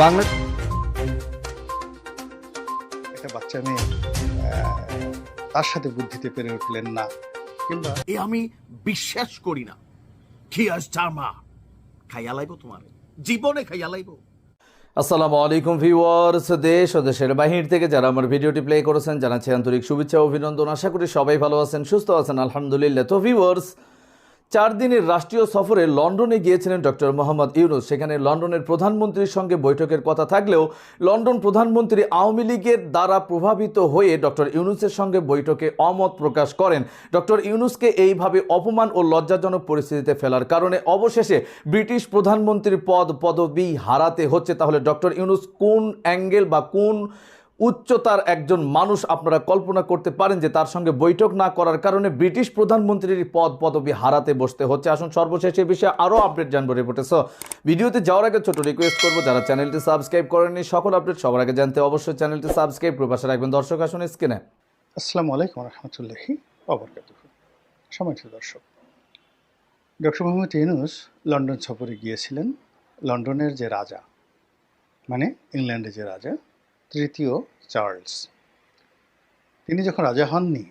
বাংলা একটা বাচ্চা মেয়ে তার সাথে বুদ্ধিতে পেরে উঠলেন না। কিংবা এ আমি বিশ্বাস করি না। খিয়াস খাইয়া লাইব তোমার? জীবনে খাইয়া লাইব আসসালামু আলাইকুম ভিউয়ার্স দেশ ও দেশের বাহির থেকে যারা আমার ভিডিওটি প্লে করেছেন জানাচ্ছি আন্তরিক শুভেচ্ছা অভিনন্দন। আশা করি সবাই ভালো আছেন সুস্থ আছেন আলহামদুলিল্লাহ। তো ভিউয়ার্স চার দিনের রাষ্ট্রীয় সফরে লন্ডনে গিয়েছিলেন ডক্টর মোহাম্মদ ইউনুস। সেখানে লন্ডনের প্রধানমন্ত্রীর সঙ্গে বৈঠকের কথা থাকলেও লন্ডন প্রধানমন্ত্রী আওয়ামী লীগের দ্বারা প্রভাবিত হয়ে ডক্টর ইউনুসের সঙ্গে বৈঠকে অমত প্রকাশ করেন। ডক্টর ইউনুসকে এইভাবে অপমান ও লজ্জাজনক পরিস্থিতিতে ফেলার কারণে অবশেষে ব্রিটিশ প্রধানমন্ত্রীর পদ পদবি হারাতে হচ্ছে। তাহলে ডক্টর ইউনুস কোন অ্যাঙ্গেল বা কোন উচ্চতার একজন মানুষ আপনারা কল্পনা করতে পারেন যে তার সঙ্গে বৈঠক না করার কারণে ব্রিটিশ প্রধানমন্ত্রীর পদ পদবি হারাতে বসতে হচ্ছে। আসুন সর্বশেষ এই বিষয়ে আরও আপডেট জানব রিপোর্টে সো ভিডিওতে যাওয়ার আগে ছোট রিকোয়েস্ট করব, যারা চ্যানেলটি সাবস্ক্রাইব করেননি, সকল আপডেট সবার আগে জানতে অবশ্যই চ্যানেলটি সাবস্ক্রাইব করে পাশে রাখবেন। দর্শক, আসুন স্ক্রিনে আসসালামু আলাইকুম রহমতুল্লাহি সম্মানিত দর্শক, ডক্টর মোহাম্মদ ইউনুস লন্ডন সফরে গিয়েছিলেন, লন্ডনের যে রাজা মানে ইংল্যান্ডের যে রাজা তৃতীয় চার্লস। তিনি যখন রাজা হননি,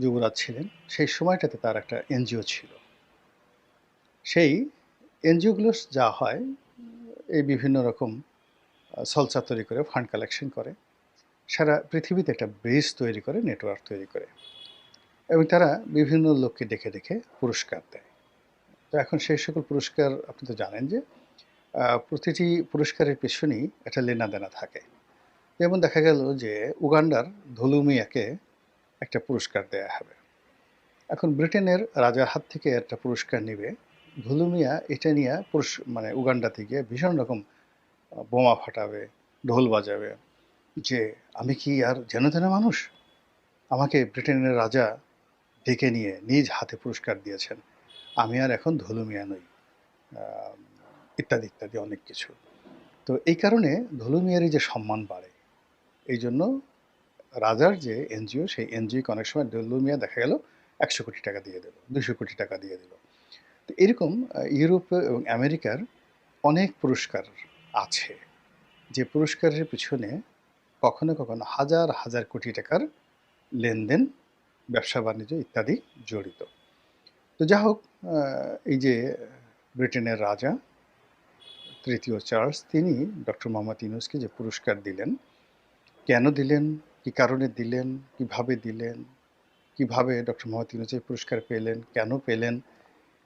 যুবরাজ ছিলেন, সেই সময়টাতে তার একটা এনজিও ছিল। সেই এনজিওগুলো যা হয়, এই বিভিন্ন রকম সলসা তৈরি করে ফান্ড কালেকশন করে, সারা পৃথিবীতে একটা ব্রিজ তৈরি করে নেটওয়ার্ক তৈরি করে। এবং তারা বিভিন্ন লোককে ডেকে ডেকে পুরস্কার দেয়। তো এখন সেই সকল পুরস্কার আপনি তো জানেন যে প্রতিটি পুরস্কারের পেছনেই একটা লেনাদেনা থাকে। যেমন দেখা গেল যে উগান্ডার ধুলুমিয়াকে একটা পুরস্কার দেয়া হবে। এখন ব্রিটেনের রাজার হাত থেকে একটা পুরস্কার নেবে। ধুলুমিয়া এটা নিয়ে পুরুষ মানে উগান্ডাতে গিয়ে ভীষণ রকম বোমা ফাটাবে, ঢোল বাজাবে যে আমি কি আর যেন তেন মানুষ? আমাকে ব্রিটেনের রাজা ডেকে নিয়ে নিজ হাতে পুরস্কার দিয়েছেন। আমি আর এখন ধুলুমিয়া নই ইত্যাদি ইত্যাদি অনেক কিছু। তো এই কারণে ধুলুমিয়ারই যে সম্মান বাড়ে এই জন্য রাজার যে এনজিও, সেই এনজিওকে অনেক সময় ধুলুমিয়া দেখা গেল, একশো কোটি টাকা দিয়ে দিল দুশো কোটি টাকা দিয়ে দিল। তো এরকম ইউরোপ এবং আমেরিকার অনেক পুরস্কার আছে। যে পুরস্কারের পিছনে কখনো কখনো হাজার হাজার কোটি টাকার লেনদেন, ব্যবসা বাণিজ্য ইত্যাদি জড়িত। তো যা হোক এই যে ব্রিটেনের রাজা, তৃতীয় চার্লস, তিনি ডক্টর মোহাম্মদ ইউনুসকে যে পুরস্কার দিলেন কেন দিলেন? কি কারণে দিলেন? কীভাবে দিলেন? কীভাবে ডক্টর মোহাম্মদ ইউনুস এই পুরস্কার পেলেন? কেন পেলেন?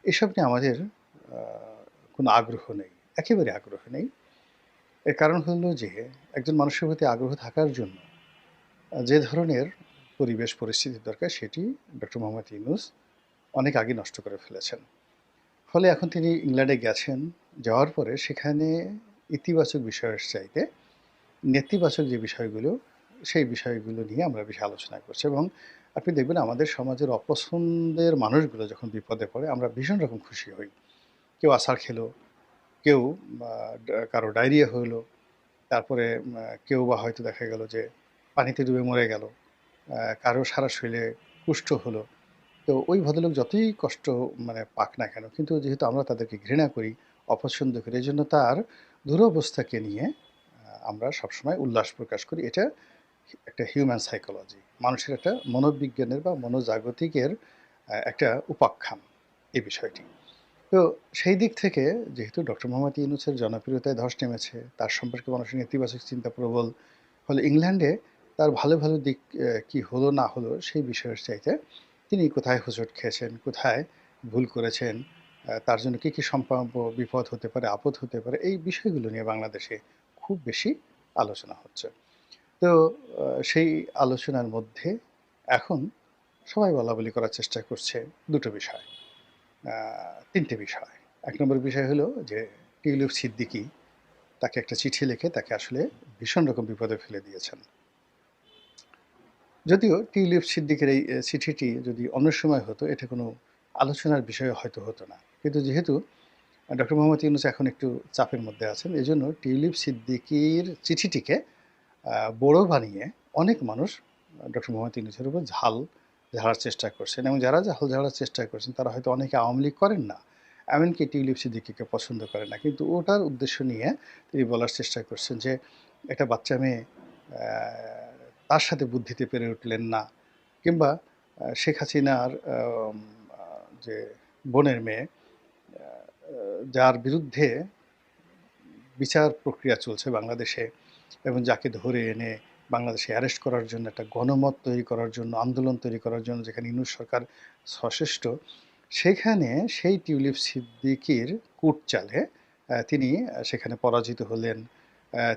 এসব নিয়ে আমাদের কোনো আগ্রহ নেই। একেবারে আগ্রহ নেই। এর কারণ হলো যে, একজন মানুষের প্রতি আগ্রহ থাকার জন্য, যে ধরনের পরিবেশ পরিস্থিতি দরকার, সেটি ডক্টর মোহাম্মদ ইউনুস অনেক আগে নষ্ট করে ফেলেছেন। ফলে এখন তিনি ইংল্যান্ডে গেছেন, যাওয়ার পরে সেখানে ইতিবাচক বিষয়ের চাইতে নেতিবাচক যে বিষয়গুলো, সেই বিষয়গুলো নিয়ে আমরা বেশি আলোচনা করছি এবং আপনি দেখবেন আমাদের সমাজের অপছন্দের মানুষগুলো যখন বিপদে পড়ে, আমরা ভীষণ রকম খুশি হই। কেউ আষাঢ় খেলো, কেউ কারও ডায়রিয়া হলো, তারপরে কেউ বা হয়তো দেখা গেল যে পানিতে ডুবে মরে গেল কারও সারা শরীরে কুষ্ঠ হলো। তো ওই ভদ্রলোক যতই কষ্ট মানে পাক না কেন, কিন্তু যেহেতু আমরা তাদেরকে ঘৃণা করি, অপছন্দ করি এই জন্য তার দুরবস্থাকে নিয়ে আমরা সবসময় উল্লাস প্রকাশ করি। এটা একটা হিউম্যান সাইকোলজি মানুষের একটা মনোবিজ্ঞানের বা মনোজাগতিকের একটা উপাখ্যান এই বিষয়টি। তো সেই দিক থেকে যেহেতু ডক্টর মোহাম্মদ ইউনুসের জনপ্রিয়তায় ধস নেমেছে, তার সম্পর্কে মানুষের নেতিবাচক চিন্তা প্রবল, ফলে ইংল্যান্ডে তার ভালো ভালো দিক কি হলো, না হলো সেই বিষয়ের চাইতে তিনি কোথায় হোঁচট খেয়েছেন, কোথায় ভুল করেছেন তার জন্য কী কী সম্ভাব্য বিপদ হতে পারে, আপদ হতে পারে, এই বিষয়গুলো নিয়ে বাংলাদেশে খুব বেশি আলোচনা হচ্ছে। তো সেই আলোচনার মধ্যে এখন সবাই বলা বলি করার চেষ্টা করছে দুটো বিষয়। তিনটে বিষয়। এক নম্বর বিষয় হলো যে টিউলিপ সিদ্দিকি তাকে একটা চিঠি লিখে তাকে আসলে ভীষণ রকম বিপদে ফেলে দিয়েছেন। যদিও টিউলিপ সিদ্দিকের এই চিঠিটি যদি অন্য সময় হতো, এটা কোনো আলোচনার বিষয় হয়তো হতো না। কিন্তু যেহেতু ডক্টর মোহাম্মদ ইউনুস এখন একটু চাপের মধ্যে আছেন। এই জন্য টিউলিপ সিদ্দিকির চিঠিটিকে বড় বানিয়ে অনেক মানুষ, ডক্টর মোহাম্মদ ইউনুসের উপর ঝাল ঝাড়ার চেষ্টা করছেন এবং যারা ঝাল ঝাড়ার চেষ্টা করছেন, তারা হয়তো অনেকে আওয়ামী লীগ করেন না, এমনকি টিউলিপ সিদ্দিকিকে পছন্দ করে না। কিন্তু ওটার উদ্দেশ্য নিয়ে তিনি বলার চেষ্টা করছেন যে, একটা বাচ্চা মেয়ে তার সাথে বুদ্ধিতে পেরে উঠলেন না, কিংবা শেখ হাসিনার যে বোনের মেয়ে যার বিরুদ্ধে বিচার প্রক্রিয়া চলছে বাংলাদেশে এবং যাকে ধরে এনে বাংলাদেশে অ্যারেস্ট করার জন্য, একটা গণমত তৈরি করার জন্য, আন্দোলন তৈরি করার জন্য যেখানে ইউনুস সরকার সচেষ্ট সেখানে সেই টিউলিপ সিদ্দিকির কূট চালে তিনি সেখানে পরাজিত হলেন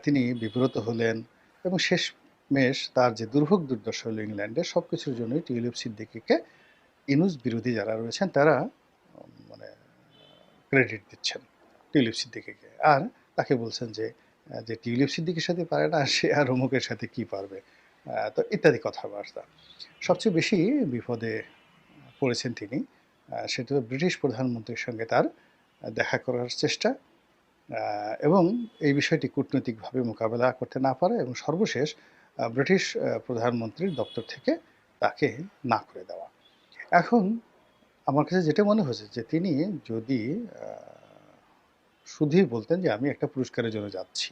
তিনি বিব্রত হলেন এবং শেষ মেশ তার যে দুর্ভোগ দুর্দশা হলো ইংল্যান্ডে সব কিছুর জন্যই টিউলিপ সিদ্দিকিকে ইনুস বিরোধী যারা রয়েছেন, তারা মানে ক্রেডিট দিচ্ছেন টিউলিপ সিদ্দিকিকে। আর তাকে বলছেন যে যে টিউলিপ সিদ্দিকের সাথে পারে না, সে আর অমুকের সাথে কি পারবে? তো ইত্যাদি কথাবার্তা। সবচেয়ে বেশি বিপদে পড়েছেন তিনি। সেটা ব্রিটিশ প্রধানমন্ত্রীর সঙ্গে তার দেখা করার চেষ্টা। এবং এই বিষয়টি কূটনৈতিকভাবে মোকাবেলা করতে না পারে এবং সর্বশেষ ব্রিটিশ প্রধানমন্ত্রীর দপ্তর থেকে তাকে না করে দেওয়া। এখন আমার কাছে যেটা মনে হয়েছে যে তিনি যদি শুধুই বলতেন যে আমি একটা পুরস্কারের জন্য যাচ্ছি,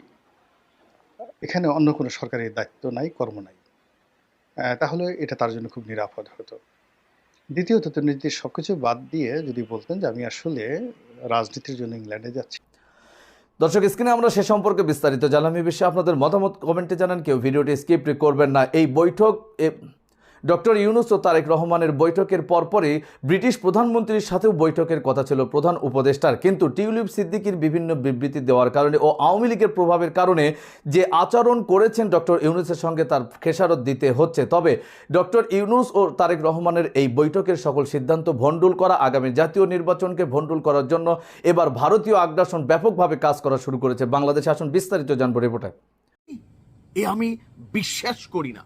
এখানে অন্য কোনো সরকারের দায়িত্ব নাই, কর্ম নাই তাহলে এটা তার জন্য খুব নিরাপদ হতো। দ্বিতীয়ত তিনি যদি সব কিছু বাদ দিয়ে যদি বলতেন যে আমি আসলে রাজনীতির জন্য ইংল্যান্ডে যাচ্ছি। দর্শক, স্ক্রিনে আমরা সে সম্পর্কে বিস্তারিত জানলাম এই বিষয়ে আপনাদের মতামত কমেন্টে জানান। কেউ ভিডিওটি স্কিপ করবেন না। এই বৈঠক ডক্টর ইউনুস ও তারেক রহমানের বৈঠকের পরপরই ব্রিটিশ প্রধানমন্ত্রীর সাথেও বৈঠকের কথা ছিল প্রধান উপদেষ্টার। কিন্তু টিউলিপ সিদ্দিকির বিভিন্ন বিবৃতি দেওয়ার কারণে ও আওয়ামী লীগের প্রভাবের কারণে যে আচরণ করেছেন ডক্টর ইউনুসের সঙ্গে তার খেসারত দিতে হচ্ছে। তবে ডক্টর ইউনুস ও তারেক রহমানের এই বৈঠকের সকল সিদ্ধান্ত ভণ্ডুল করা, আগামী জাতীয় নির্বাচনকে ভণ্ডুল করার জন্য এবার ভারতীয় আগ্রাসন ব্যাপকভাবে কাজ করা শুরু করেছে। বাংলাদেশ আসন বিস্তারিত জানব রিপোর্টার এ আমি বিশ্বাস করি না।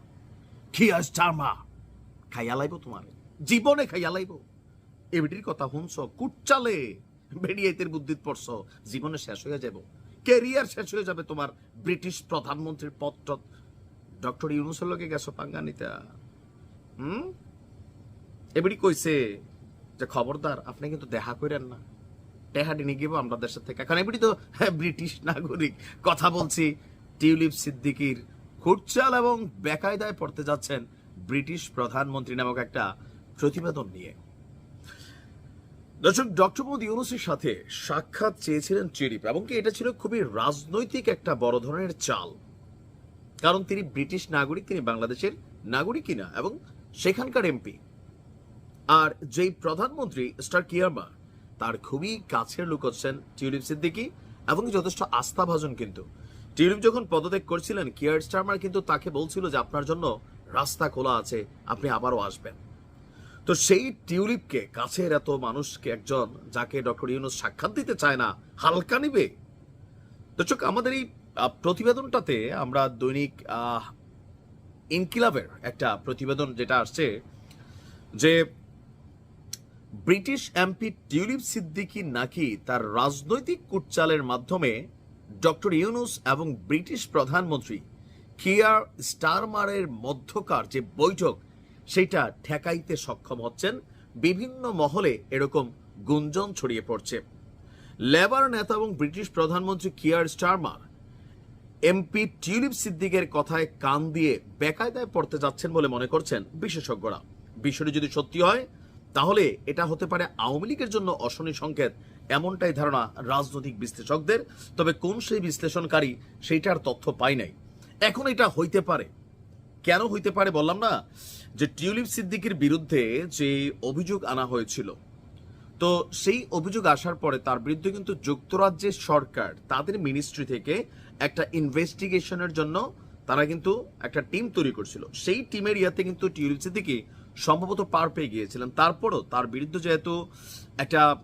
খিয়া স্টারমা খাইয়া লাইব তোমার জীবনে খাইয়া লাইব এবিটির কথা শুনছ কুটচালে বেরিয়েতের বুদ্ধিত পড়ছ জীবনে শেষ হয়ে যাব ক্যারিয়ার শেষ হয়ে যাবে তোমার ব্রিটিশ প্রধানমন্ত্রীর পদটা ডক্টর ইউনুসের লগে গেছো পাঙ্গা নিতা হুম এবিটি কইছে যে খবরদার আপনি কিন্তু দেখা করেন না টেহাটি নিয়ে গিয়ে আমরা দেশের থেকে কারণ এবিটি তো হ্যাঁ, ব্রিটিশ নাগরিক কথা বলছি টিউলিপ সিদ্দিকির খুরচাল এবং বেকায়দায় পড়তে যাচ্ছেন ব্রিটিশ প্রধানমন্ত্রী নামক একটা প্রতিবেদন নিয়ে। দর্শক, ডক্টর মোদী ইউনুসের সাথে সাক্ষাৎ চেয়েছিলেন টিউলিপ এবং কি এটা ছিল খুবই রাজনৈতিক একটা বড় ধরনের চাল। কারণ তিনি ব্রিটিশ নাগরিক, তিনি বাংলাদেশের নাগরিকই না, এবং সেখানকার এমপি। আর যেই প্রধানমন্ত্রী স্টার কিয়ারমা তার খুবই কাছের লোক হচ্ছেন টিউলিপ সিদ্দিকি, এবং যথেষ্ট আস্থাভাজন কিন্তু। টিউলিপ যখন পদত্যাগ করছিলেন, কিয়ার স্টারমার কিন্তু তাকে বলছিল যে আপনার জন্য রাস্তা খোলা আছে, আপনি আবারও আসবেন। তো সেই টিউলিপকে, কাছের এত মানুষকে একজন, যাকে ডক্টর ইউনুস সাক্ষাৎ দিতে চায় না, হালকা নিবে? দর্শক আমাদের এই প্রতিবেদনটাতে আমরা দৈনিক ইনকিলাবের একটা প্রতিবেদন যেটা আসছে যে ব্রিটিশ এমপি টিউলিপ সিদ্দিকি নাকি তার রাজনৈতিক কুটচালের মাধ্যমে ডক্টর ইউনুস এবং ব্রিটিশ প্রধানমন্ত্রী কিয়ার স্টারমারের মধ্যকার যে বৈঠক, সেটা ঠেকাইতে সক্ষম হচ্ছেন। বিভিন্ন মহলে এরকম গুঞ্জন ছড়িয়ে পড়ছে। লেবার নেতা এবং ব্রিটিশ প্রধানমন্ত্রী কিয়ার স্টারমার এমপি টিউলিপ সিদ্দিকের কথায় কান দিয়ে বেকায়দায় পড়তে যাচ্ছেন বলে মনে করছেন বিশেষজ্ঞরা। বিষয়টি যদি সত্যি হয়, তাহলে এটা হতে পারে আওয়ামী লীগের জন্য অশনি সংকেত এমনটাই ধারণা রাজনৈতিক বিশ্লেষকদের, তবে কোন সেই বিশ্লেষণকারী সেইটার তথ্য পাই নাই। এখন এটা হইতে পারে। কেন হইতে পারে বললাম না? যে টিউলিপ সিদ্দিকের বিরুদ্ধে যে অভিযোগ আনা হয়েছিল, তো সেই অভিযোগ আসার পরে তার বিরুদ্ধে কিন্তু যুক্তরাজ্যের সরকার, তাদের মিনিস্ট্রি থেকে একটা ইনভেস্টিগেশনের জন্য তারা কিন্তু একটা টিম তৈরি করছিল। সেই টিমের ইয়াতে কিন্তু টিউলিপ সিদ্দিকি সম্ভবত পার পেয়ে গিয়েছিলেন। তারপরও তার বিরুদ্ধে যেহেতু একটা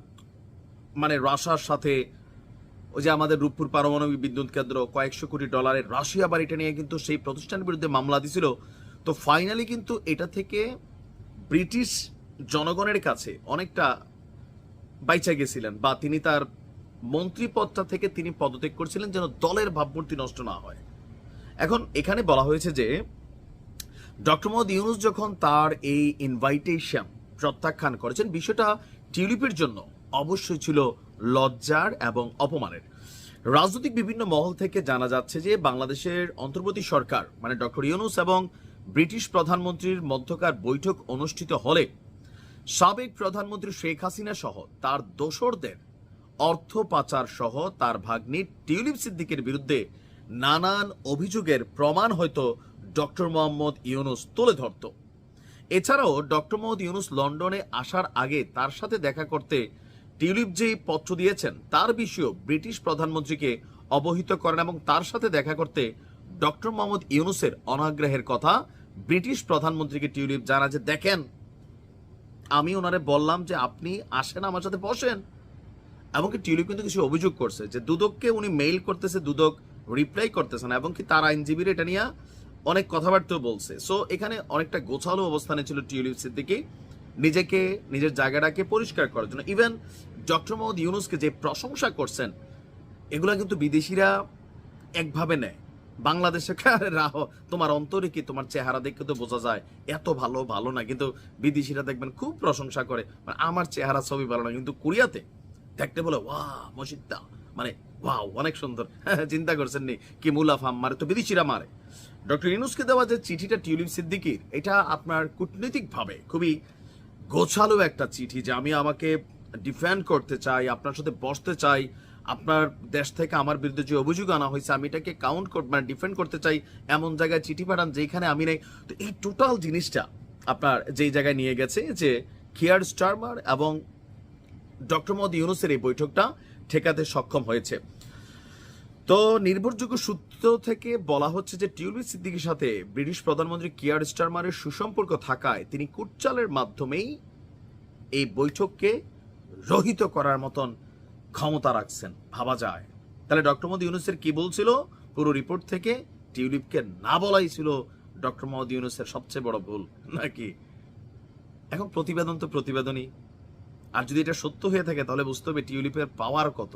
মানে রাশার সাথে ওই যে আমাদের রূপপুর পারমাণবিক বিদ্যুৎ কেন্দ্র কয়েকশো কোটি ডলারের রাশিয়া বাড়িটা নিয়ে কিন্তু সেই প্রতিষ্ঠানের বিরুদ্ধে মামলা দিছিল। তো ফাইনালি কিন্তু এটা থেকে ব্রিটিশ জনগণের কাছে অনেকটা বাইচা গেছিলেন বা তিনি তার মন্ত্রী পদটা থেকে তিনি পদত্যাগ করছিলেন যেন দলের ভাবমূর্তি নষ্ট না হয়। এখন এখানে বলা হয়েছে যে ডক্টর মোহাম্মদ ইউনুস যখন তার এই ইনভাইটেশন প্রত্যাখ্যান করেছেন, বিষয়টা টিউলিপের জন্য অবশ্যই ছিল লজ্জার এবং অপমানের। রাজনৈতিক বিভিন্ন মহল থেকে জানা যাচ্ছে যে বাংলাদেশের অন্তর্বর্তী সরকার মানে ডক্টর ইউনুস এবং ব্রিটিশ প্রধানমন্ত্রীর মধ্যকার বৈঠক অনুষ্ঠিত হলে সাবেক প্রধানমন্ত্রী শেখ হাসিনা সহ তার দোসরদের অর্থ পাচার সহ তার ভাগ্নি টিউলিপ সিদ্দিকের বিরুদ্ধে নানান অভিযোগের প্রমাণ হয়তো ডক্টর মোহাম্মদ ইউনুস তুলে ধরত। এছাড়াও ডক্টর মোহাম্মদ ইউনুস লন্ডনে আসার আগে তার সাথে দেখা করতে টিউলিপ যেই পত্র দিয়েছেন, তার বিষয়েও ব্রিটিশ প্রধানমন্ত্রীকে অবহিত করেন এবং তার সাথে দেখা করতে ডক্টর মোহাম্মদ ইউনুসের অনাগ্রহের কথা ব্রিটিশ প্রধানমন্ত্রীকে টিউলিপ জানা যে, দেখেন, আমি ওনারে বললাম যে আপনি আসেন আমার সাথে বসেন। এমনকি টিউলিপ কিন্তু কিছু অভিযোগ করছে যে দুদককে উনি মেইল করতেছে, দুদক রিপ্লাই করতেছে না এবং কি তার আইনজীবীর এটা নিয়ে অনেক কথাবার্তাও বলছে। সো এখানে অনেকটা গোছালো অবস্থানে ছিল টিউলিপ সিদ্দিকি। নিজেকে, নিজের জায়গাটাকে পরিষ্কার করার জন্য। ইভেন ডক্টর মোহাম্মদ ইউনুসকে যে প্রশংসা করছেন, এগুলা কিন্তু বিদেশিরা একভাবে নেয়। বাংলাদেশে রাহ? তোমার অন্তরে কি, তোমার চেহারা দেখে তো বোঝা যায়, এত ভালো ভালো না। কিন্তু বিদেশিরা দেখবেন খুব প্রশংসা করে। মানে আমার চেহারা ছবি ভালো না, কিন্তু কোরিয়াতে দেখতে বলে ওয়া মসজিদটা। মানে ওয়াও, অনেক সুন্দর। চিন্তা করছেন নি কি মুলাফাম মারে? তো বিদেশিরা মারে। ডক্টর ইউনুসকে দেওয়া যে চিঠিটা টিউলিপ সিদ্দিকির, এটা আপনার কূটনৈতিকভাবে খুবই গোছালো একটা চিঠি যে আমি আমাকে ডিফেন্ড করতে চাই, আপনার সাথে বসতে চাই, আপনার দেশ থেকে আমার বিরুদ্ধে যে অভিযোগ আনা হয়েছে, আমি এটাকে কাউন্ট মানে ডিফেন্ড করতে চাই, এমন জায়গায় চিঠি পাঠান যেখানে আমি নেই। তো এই টোটাল জিনিসটা আপনার যেই জায়গায় নিয়ে গেছে যে কিয়ার স্টারমার এবং ডক্টর মোহাম্মদ ইউনুসের এই বৈঠকটা ঠেকাতে সক্ষম হয়েছে। তো নির্ভরযোগ্য সূত্র থেকে বলা হচ্ছে যে টিউলিপ সিদ্দিকির সাথে ব্রিটিশ প্রধানমন্ত্রী কিয়ার স্টারমারের সুসম্পর্ক থাকায় তিনি কুটচালের মাধ্যমেই এই বৈঠককে রহিত করার মতন ক্ষমতা রাখছেন। ভাবা যায়। তাহলে ডক্টর মোহাম্মদ ইউনুসের কি বলছিল পুরো রিপোর্ট থেকে টিউলিপকে না বলাই ছিল ডক্টর মোহাম্মদ ইউনুসের সবচেয়ে বড় ভুল, নাকি? এখন প্রতিবেদন তো প্রতিবেদনই। আর যদি এটা সত্য হয়ে থাকে, তাহলে বুঝতে হবে টিউলিপের পাওয়ার কত।